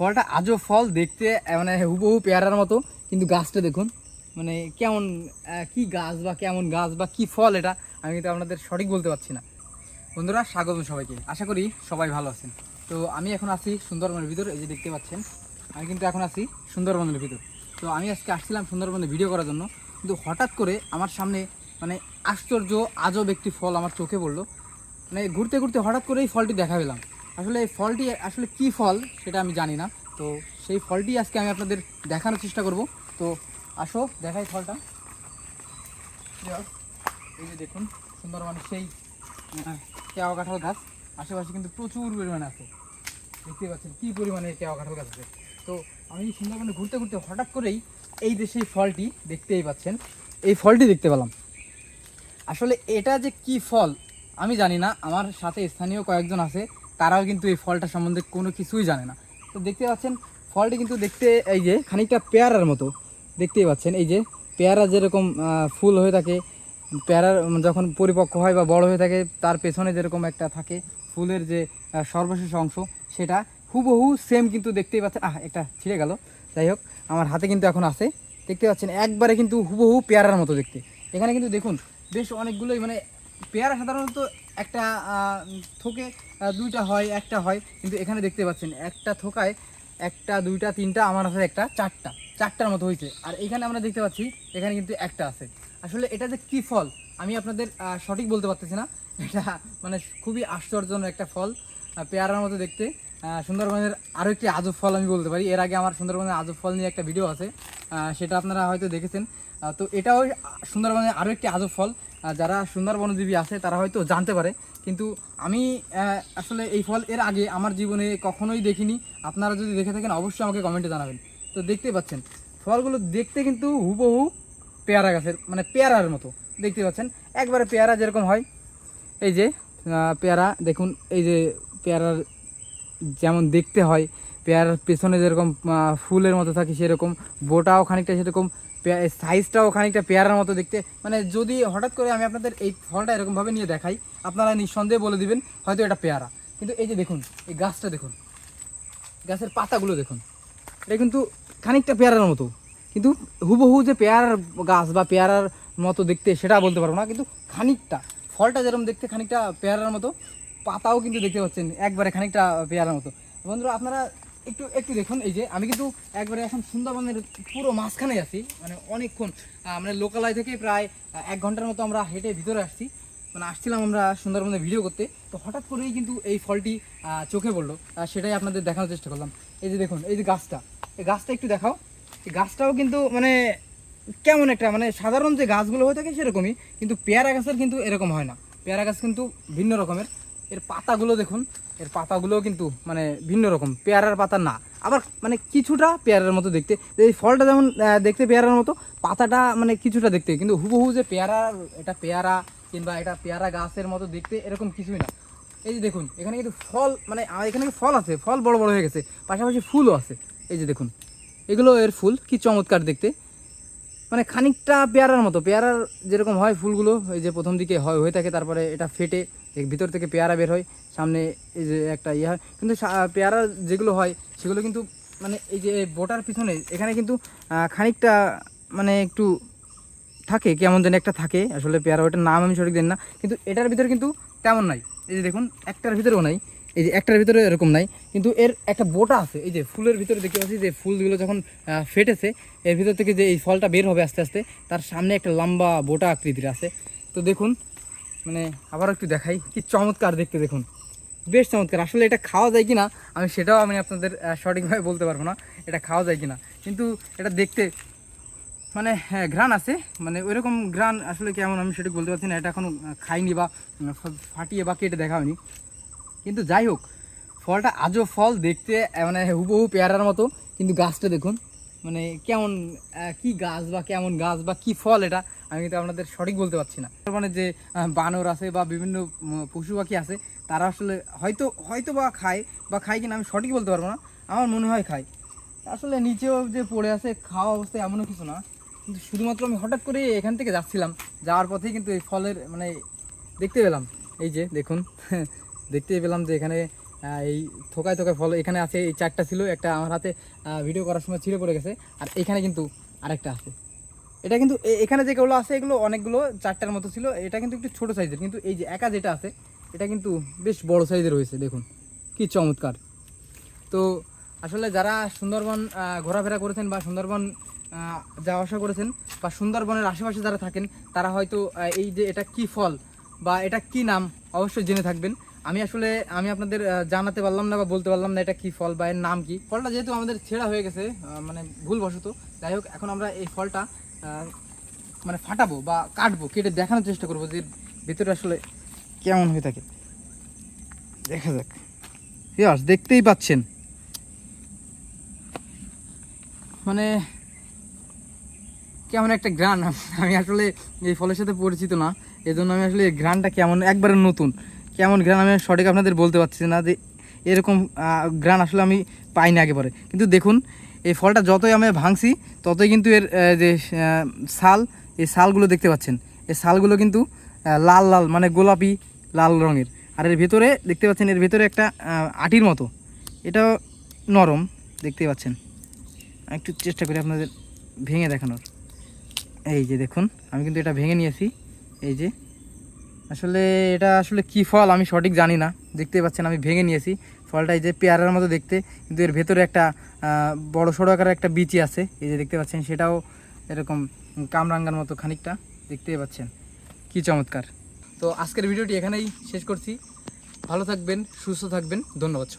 ফলটা আজও ফল দেখতে মানে হুবহু পেয়ারার মতো, কিন্তু গাছটা দেখুন মানে কেমন কি গাছ বা কেমন গাছ বা কি ফল এটা, আমি কিন্তু আপনাদের সঠিক বলতে পারছি না। বন্ধুরা, স্বাগত সবাইকে। আশা করি সবাই ভালো আছেন। তো আমি এখন আছি সুন্দরবনের ভিতর, এই যে দেখতে পাচ্ছেন, আমি কিন্তু এখন আছি সুন্দরবনের ভিতর। তো আমি আজকে আসছিলাম সুন্দরবনে ভিডিও করার জন্য, কিন্তু হঠাৎ করে আমার সামনে মানে আশ্চর্য, আজব একটি ফল আমার চোখে পড়ল। মানে ঘুরতে ঘুরতে হঠাৎ করে এই ফলটি দেখা পেলাম। আসলে এই ফলটি আসলে কি ফল সেটা আমি জানি না। তো সেই ফলটি আজকে আমি আপনাদের দেখানোর চেষ্টা করব। তো আসো দেখাই ফলটা। এই যে দেখুন সুন্দরবনের সেই আহ, কেওয়া কাঁঠাল গাছ। আশেপাশে কিন্তু প্রচুর পরিমাণে আছে। দেখতে পাচ্ছেন কী পরিমাণে কেওয়া কাঁঠাল গাছ আছে। তো আমি সুন্দরবনে ঘুরতে ঘুরতে হঠাৎ করেই এই যে সেই ফলটি দেখতেই পাচ্ছেন এই ফলটি দেখতে পেলাম। আসলে এটা যে কি ফল আমি জানি না। আমার সাথে স্থানীয় কয়েকজন আছে। তারাও কিন্তু এই ফলটা সম্বন্ধে কোনো কিছুই জানে না। তো দেখতে পাচ্ছেন, ফলটি কিন্তু দেখতে এই যে খানিকটা পেয়ারার মতো। দেখতেই পাচ্ছেন, এই যে পেয়ারা যেরকম ফুল হয়ে থাকে, পেয়ারার যখন পরিপক্ক হয় বা বড় হয়ে থাকে, তার পেছনে যেরকম একটা থাকে ফুলের যে সর্বশেষ অংশ, সেটা হুবহু সেম কিন্তু দেখতেই পাচ্ছেন। আহ, একটা ছিঁড়ে গেল। যাই হোক, আমার হাতে কিন্তু এখন আছে। দেখতে পাচ্ছেন, একবারে কিন্তু হুবহু পেয়ারার মতো দেখতে। এখানে কিন্তু দেখুন, বেশ অনেকগুলোই মানে পেয়ারা সাধারণত একটা থোকে দুইটা হয়, একটা হয়, কিন্তু এখানে দেখতে পাচ্ছেন, একটা থোকায় একটা, দুইটা, তিনটা, আমার হাতে একটা, চারটা, চারটার মতো হয়েছে। আর এখানে আমরা দেখতে পাচ্ছি, এখানে কিন্তু একটা আছে। আসলে এটা যে কি ফল, আমি আপনাদের সঠিক বলতে পারতেছি না। এটা মানে খুবই আশ্চর্যজনক একটা ফল পেয়ারার মতো দেখতে। সুন্দরবনের আরও একটি আজব ফল আমি বলতে পারি। এর আগে আমার সুন্দরবনের আজব ফল নিয়ে একটা ভিডিও আছে সেটা আপনারা হয়তো দেখেছেন। তো এটাও সুন্দরবনের আরও একটি আজব ফল। আহ, সুন্দর বনজীবী আছে তারা হয়তো জানতে পারে। কিন্তু আমি আসলে এই ফল এর আগে আমার জীবনে কখনোই দেখিনি। আপনারা যদি দেখে থাকেন অবশ্যই আমাকে কমেন্টে জানাবেন। তো দেখতেই পাচ্ছেন ফলগুলো দেখতে কিন্তু হুবহু পেয়ারা গাছের মানে পেয়ারার মতো। দেখতে পাচ্ছেন একবারে পেয়ারা যেরকম হয় এই যে পেয়ারা দেখুন এই যে পেয়ারার যেমন দেখতে হয় পেয়ারার পেছনে যেরকম ফুলের মতো থাকে সেরকম, বোটাও খানিকটা সেরকম সাইজটাও খানিকটা পেয়ারার মতো দেখতে। মানে যদি হঠাৎ করে আমি আপনাদের এই ফলটা এরকমভাবে নিয়ে দেখাই, আপনারা নিঃসন্দেহে বলে দিবেন, হয়তো এটা পেয়ারা। কিন্তু এই যে দেখুন, এই গাছটা দেখুন, গাছের পাতাগুলো দেখুন, এটা কিন্তু খানিকটা পেয়ারার মতো। কিন্তু হুবহু যে পেয়ারার গাছ বা পেয়ারার মতো দেখতে সেটা বলতে পারব না, কিন্তু খানিকটা, ফলটা যেরকম দেখতে খানিকটা পেয়ারার মতো, পাতাও কিন্তু দেখতে পাচ্ছেন, একবারে খানিকটা পেয়ারার মতো। বন্ধুরা, আপনারা একটু একটু দেখুন, এই যে আমি কিন্তু একবারে এখন সুন্দরবনের পুরো মাঝখানে আছি মানে অনেকক্ষণ মানে লোকালয় থেকে প্রায় এক ঘণ্টার মতো আমরা হেঁটে ভিতরে আসছি। মানে আসছিলাম আমরা সুন্দরবনে ভিডিও করতে, তো হঠাৎ করেই কিন্তু এই ফলটি চোখে পড়ল। সেটাই আপনাদের দেখানোর চেষ্টা করলাম। এই যে দেখুন, এই যে গাছটা, এই গাছটা একটু দেখাও। এই গাছটাও কিন্তু মানে কেমন একটা মানে সাধারণ যে গাছগুলো হয়ে থাকে সেরকমই, কিন্তু পেয়ারা গাছের কিন্তু এরকম হয় না। পেয়ারা গাছ কিন্তু ভিন্ন রকমের। এর পাতাগুলো দেখুন, এর পাতাগুলোও কিন্তু মানে ভিন্ন রকম, পেয়ারার পাতা না। আবার মানে কিছুটা পেয়ারার মতো দেখতে। এই ফলটা যেমন দেখতে পেয়ারার মতো, পাতাটা মানে কিছুটা দেখতে। কিন্তু হুবহু যে পেয়ারা, এটা পেয়ারা কিংবা এটা পেয়ারা গাছের মতো দেখতে এরকম কিছুই না। এই যে দেখুন, এখানে কিন্তু ফল মানে এখানে ফল আছে, ফল বড় বড় হয়ে গেছে, পাশাপাশি ফুলও আছে। এই যে দেখুন, এগুলো এর ফুল, কি চমৎকার দেখতে। মানে খানিকটা পেয়ারার মতো, পেয়ারার যেরকম হয় ফুলগুলো, এই যে প্রথম দিকে হয়, হয়ে থাকে, তারপরে এটা ফেটে এর ভিতর থেকে পেয়ারা বের হয়, সামনে এই যে একটা ইয়ে হয়। কিন্তু পেয়ারা যেগুলো হয়, সেগুলো কিন্তু মানে এই যে বোটার পিছনে, এখানে কিন্তু খানিকটা মানে একটু থাকে, কেমন যেন একটা থাকে। আসলে পেয়ারা ওটার নাম আমি সঠিক জানি না, কিন্তু এটার ভিতরে কিন্তু তেমন নাই। এই যে দেখুন, একটার ভিতরেও নাই। এই যে একটার ভিতরে এরকম নাই। কিন্তু এর একটা বোটা আছে, এই যে ফুলের ভিতরে দেখতে পাচ্ছি যে ফুলগুলো যখন ফেটেছে, এর ভিতর থেকে যে এই ফলটা বের হবে আস্তে আস্তে, তার সামনে একটা লম্বা বোটা আকৃতির আছে। তো দেখুন মানে আবার একটু দেখাই কি চমৎকার দেখতে দেখুন। বেশ চমৎকার। আসলে এটা খাওয়া যায় কি না আমি সেটাও আমি আপনাদের সঠিকভাবে বলতে পারব না এটা খাওয়া যায় কি না কিন্তু এটা দেখতে মানে হ্যাঁ ঘ্রাণ আছে। মানে ওইরকম ঘ্রাণ আসলে কেমন আমি সেটা বলতে পারছি না। এটা এখনও আহ, খাইনি বা ফাটিয়ে বা কেটে দেখা হয়নি। কিন্তু যাই হোক ফলটা আজও ফল দেখতে মানে হুবহু পেয়ারার মতো। কিন্তু গাছটা দেখুন মানে কেমন কি গাছ বা কেমন গাছ বা কি ফল এটা, আমি কিন্তু আপনাদের সঠিক বলতে পারছি না। মানে যে বানর আছে বা বিভিন্ন পশু পাখি আছে, তারা আসলে হয়তো হয়তো বা খায় বা খায় কিনা আমি সঠিক বলতে পারব না, আমার মনে হয় খায়। আসলে নিচেও যে পড়ে আছে, খাওয়া অবস্থায় এমনও কিছু না, কিন্তু শুধুমাত্র আমি হঠাৎ করে এখান থেকে যাচ্ছিলাম, যাওয়ার পথেই কিন্তু এই ফলের মানে দেখতে পেলাম। এই যে, দেখুন দেখতে পেলাম যে এখানে এই থোকায় থোকায় ফল এখানে আছে, এই চারটা ছিল, একটা আমার হাতে ভিডিও করার সময় ছিঁড়ে পড়ে গেছে। আর এখানে কিন্তু আরেকটা আছে। এটা কিন্তু এখানে যেগুলো আছে, এগুলো অনেকগুলো, চারটার মতো ছিল। এটা কিন্তু একটু ছোট সাইজের, কিন্তু এই যে একা যেটা আছে, এটা কিন্তু বেশ বড় সাইজের হয়েছে, দেখুন। কি চমৎকার। তো আসলে যারা সুন্দরবন ঘোরাফেরা করেছেন বা সুন্দরবন যাওয়া আসা করেছেন বা সুন্দরবনের আশেপাশে যারা থাকেন, তারা হয়তো এই যে এটা কি ফল বা এটা কি নাম, অবশ্যই জেনে থাকবেন। আমি আসলে, আমি আপনাদের জানাতে পারলাম না বা বলতে পারলাম না এটা কি ফল বা এর নাম কি। ফলটা যেহেতু আমাদের ছেঁড়া হয়ে গেছে মানে ভুলবশত, যাই হোক, এখন আমরা এই ফলটা মানে ফাটাবো বা কাটবো, কেটে দেখানোর চেষ্টা করব যে ভিতরে আসলে কেমন হয়ে থাকে। দেখা যাক। ইয়াস দেখতেই পাচ্ছেন। মানে কেমন একটা গ্রান, আমি আসলে এই ফলের সাথে পরিচিত না এই জন্য আমি আসলে এই গ্রানটা কেমন, একবারে নতুন। কেমন গ্রান আমি সঠিক আপনাদের বলতে পারছি না যে এরকম গ্রান আসলে আমি পাই না একেবারে। কিন্তু দেখুন, এই ফলটা যতই আমি ভাঙছি, ততই কিন্তু এর যে ছাল এই ছালগুলো দেখতে পাচ্ছেন। এই ছালগুলো কিন্তু লাল লাল মানে গোলাপি, লাল রঙের। আর এর ভেতরে দেখতে পাচ্ছেন, এর ভেতরে একটা আটির মতো। এটাও নরম, দেখতে পাচ্ছেন। একটু চেষ্টা করি আপনাদের ভেঙে দেখানোর। এই যে দেখুন, আমি কিন্তু এটা ভেঙে নিয়েছি। এই যে আসলে এটা আসলে কি ফল আমি সঠিক জানি না। দেখতে পাচ্ছেন আমি ভেঙে নিয়েছি। ফলটা এই যে পেয়ারার মতো দেখতে। কিন্তু এর ভেতরে একটা বড় সড়ো আকারের একটা বিচি আছে। এই যে দেখতে পাচ্ছেন সেটাও এরকম কামরাঙ্গার মতো খানিকটা। দেখতেই পাচ্ছেন। কি চমৎকার। তো আজকের ভিডিওটি এখানেই শেষ করছি। ভালো থাকবেন, সুস্থ থাকবেন। ধন্যবাদ।